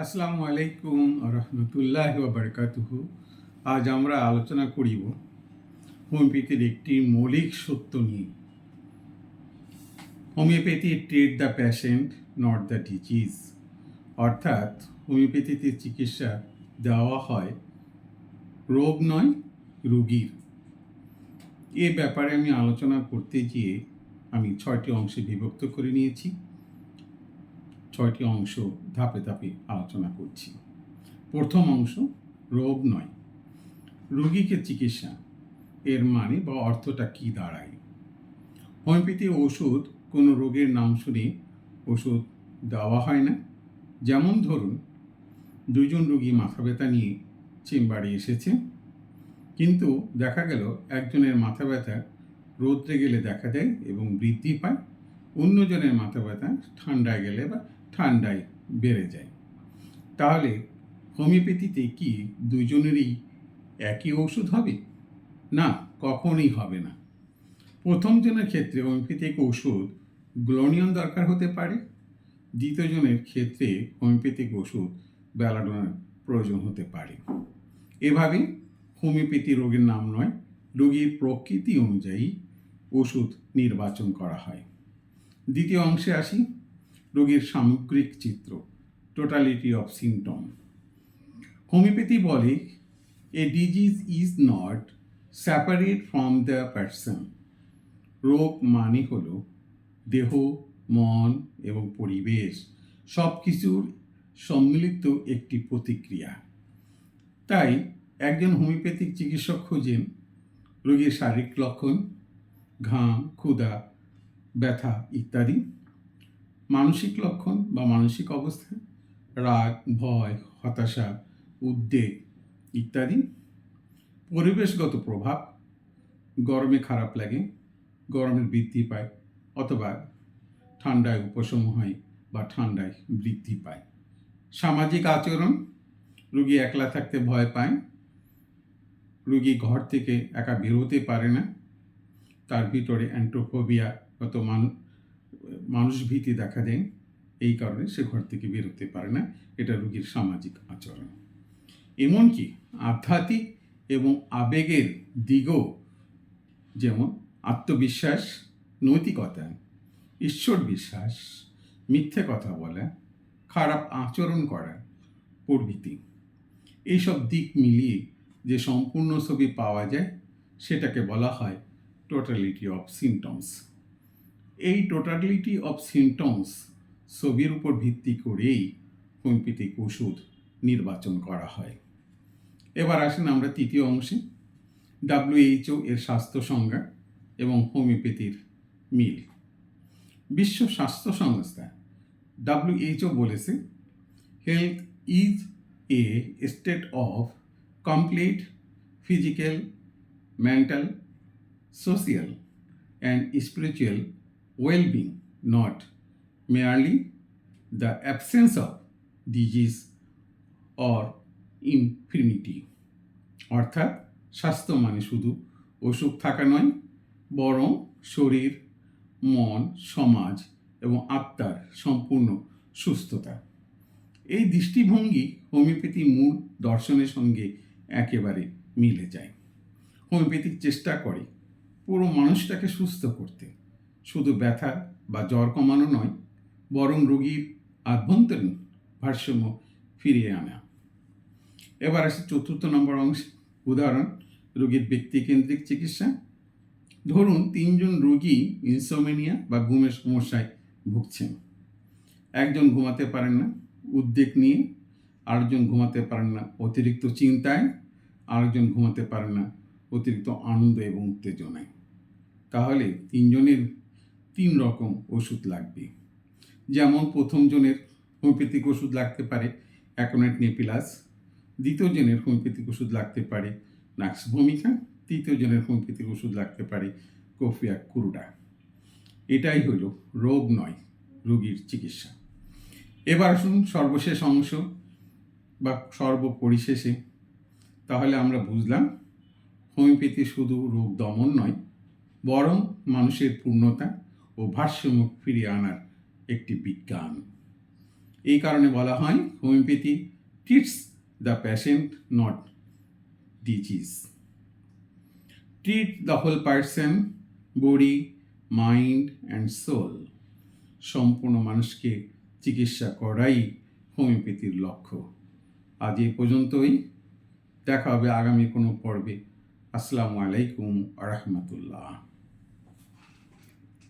আসসালামু আলাইকুম রহমতুল্লাহ বারকাতুহু। আজ আমরা আলোচনা করিব হোমিওপ্যাথির একটি মৌলিক সত্য নিয়ে। Homeopathy treat the patient not the disease অর্থাৎ হোমিওপ্যাথিতে চিকিৎসা দেওয়া হয় রোগ নয়, রোগীর। এ ব্যাপারে আমি আলোচনা করতে গিয়ে আমি ছয়টি অংশে বিভক্ত করে নিয়েছি। ছয়টি অংশ ধাপে ধাপে আলোচনা করছি। প্রথম অংশ, রোগ নয়। রোগীকে চিকিৎসা, এর মানে বা অর্থটা কি দাঁড়ায়? হোমিওপ্যাথি ওষুধ, কোনো রোগের নাম শুনে ওষুধ দেওয়া হয় না। যেমন ধরুন দুজন রোগী মাথা ব্যথা নিয়ে চেম্বারে এসেছে, কিন্তু দেখা গেল একজনের মাথা ব্যথা রোদ্রে গেলে দেখা দেয় এবং বৃদ্ধি পায়, অন্যজনের মাথা ব্যথা ঠান্ডায় গেলে বা ঠান্ডায় বেড়ে যায়। তাহলে হোমিওপ্যাথিতে কি দুজনেরই একই ওষুধ হবে? না, কখনোই হবে না। প্রথম জনের ক্ষেত্রে হোমিওপ্যাথিক ওষুধ গ্লোনিয়ন দরকার হতে পারে। দ্বিতীয় জনের ক্ষেত্রে হোমিওপ্যাথিক ওষুধ ব্যালাডোনার প্রয়োজন হতে পারে। এভাবে হোমিওপ্যাথি রোগের নাম নয়, রোগীর প্রকৃতি অনুযায়ী ওষুধ নির্বাচন করা হয়। দ্বিতীয় অংশে আসি। রোগীর সামগ্রিক চিত্র টোটালিটি অফ সিমটম হোমিওপ্যাথি বলে a disease is not separate from the person রোগ মানে হল দেহ, মন এবং পরিবেশ সব কিছুর সম্মিলিত একটি প্রতিক্রিয়া। তাই একজন হোমিওপ্যাথিক চিকিৎসক খোঁজেন রোগীর শারীরিক লক্ষণ, ঘাম, ক্ষুধা, ব্যথা ইত্যাদি। মানসিক লক্ষণ বা মানসিক অবস্থা? রাগ, ভয়, হতাশা, উদ্বেগ ইত্যাদি। পরিবেশগত প্রভাব। গরমে খারাপ লাগে গরমের বৃদ্ধি পায় অথবা ঠান্ডায় উপশম হয় বা ঠান্ডায় বৃদ্ধি পায়। সামাজিক আচরণ। রুগী একলা থাকতে ভয় পায়। রুগী ঘর থেকে একা বেরোতে পারে না। তার ভিতরে অ্যান্ট্রোফোবিয়া কত মান মানুষ ভীতি দেখা দেয়, এই কারণে সে ঘর থেকে বেরোতে পারে না। এটা রুগীর সামাজিক আচরণ। এমনকি আধ্যাত্মিক এবং আবেগের দিগও যেমন আত্মবিশ্বাস, নৈতিকতা, ঈশ্বর বিশ্বাস, মিথ্যে কথা বলা, খারাপ আচরণ করা প্রভৃতি, এইসব দিক মিলিয়ে যে সম্পূর্ণ ছবি পাওয়া যায়, সেটাকে বলা হয় টোটালিটি অফ সিমটমস এই টোটালিটি অফ সিমটমস ছবির উপর ভিত্তি করেই হোমিওপ্যাথিক ওষুধ নির্বাচন করা হয়। এবার আসেন আমরা তৃতীয় অংশে। ডাব্লিউএইচও এর স্বাস্থ্য সংজ্ঞা এবং হোমিওপ্যাথির মিল। বিশ্ব স্বাস্থ্য সংস্থা ডাব্লিউএইচও বলেছে health is a state of complete physical mental social and spiritual well being, not merely the absence of disease or infirmity. অর্থাৎ স্বাস্থ্য মানে শুধু অসুখ থাকা নয় বরং শরীর মন সমাজ এবং আত্মার সম্পূর্ণ সুস্থতা। এই দৃষ্টিভঙ্গি হোমিওপ্যাথি মূল দর্শনের সঙ্গে একেবারে মিলে যায়। হোমিওপ্যাথিক চেষ্টা করে পুরো মানুষটাকে সুস্থ করতে। শুধু ব্যথা বা জ্বর কমানো নয়, বরং রোগীর আভ্যন্তরীণ ভারসাম্য ফিরিয়ে আনা। এবার আসে চতুর্থ নম্বর অংশ। উদাহরণ, রোগীর ব্যক্তিকেন্দ্রিক চিকিৎসা। ধরুন, তিনজন রোগী ইনসোমেনিয়া বা ঘুমের সমস্যায় ভুগছেন। একজন ঘুমাতে পারেন না, উদ্বেগ নিয়ে। আরেকজন ঘুমাতে পারেন না, অতিরিক্ত চিন্তায়। আরেকজন ঘুমাতে পারেন না, অতিরিক্ত আনন্দ এবং উত্তেজনায়। তাহলে তিনজনের তিন রকম ওষুধ লাগবে। যেমন প্রথম জনের হোমিওপ্যাথিক ওষুধ লাগতে পারে, অ্যাকোনেট নেপিলাস। দ্বিতীয় জনের হোমিওপ্যাথিক ওষুধ লাগতে পারে নাক্স ভূমিকা তৃতীয় জনের হোমিওপ্যাথিক ওষুধ লাগতে পারে, কোফিয়া কুরুডা। এটাই হলো রোগ নয়, রোগীর চিকিৎসা। এবার আসুন সর্বশেষ অংশ বা সর্বপরিশেষে। তাহলে আমরা বুঝলাম, হোমিওপ্যাথি শুধু রোগ দমন নয়, বরং মানুষের পূর্ণতা ও ভারসাম্য ফিরিয়ে আনার একটি বিজ্ঞান। এই কারণে বলা হয় homeopathy treats the patient not disease treat the whole person body mind and soul সম্পূর্ণ মানুষকে চিকিৎসা করাই হোমিওপ্যাথির লক্ষ্য। আজ এ পর্যন্তই। দেখা হবে আগামী কোনো পর্বে। আসসালামু আলাইকুম আ রহমতুল্লাহ।